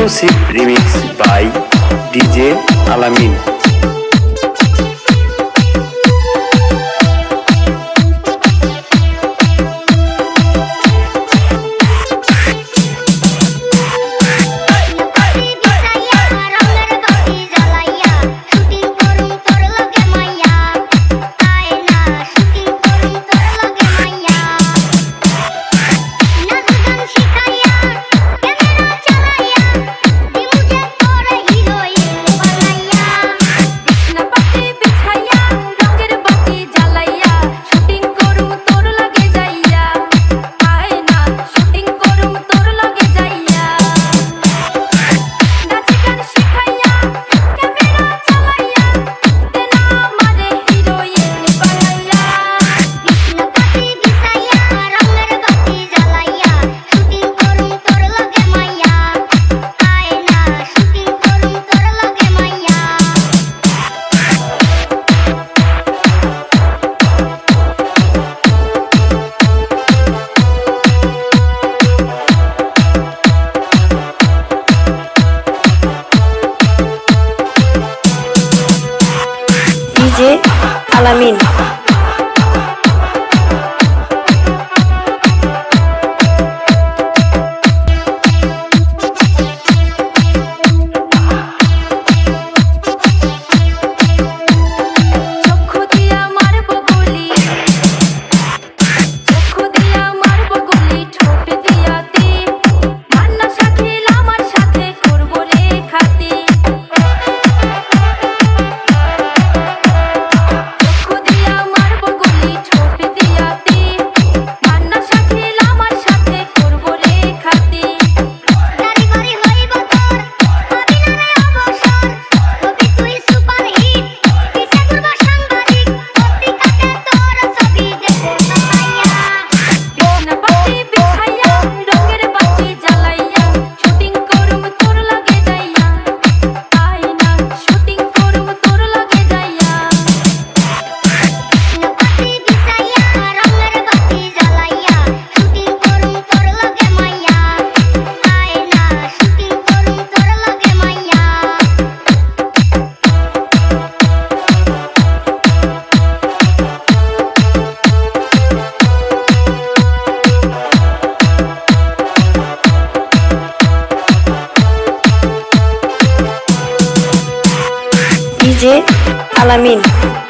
Exclusive remix by DJ Alamin Salamina. Alamin.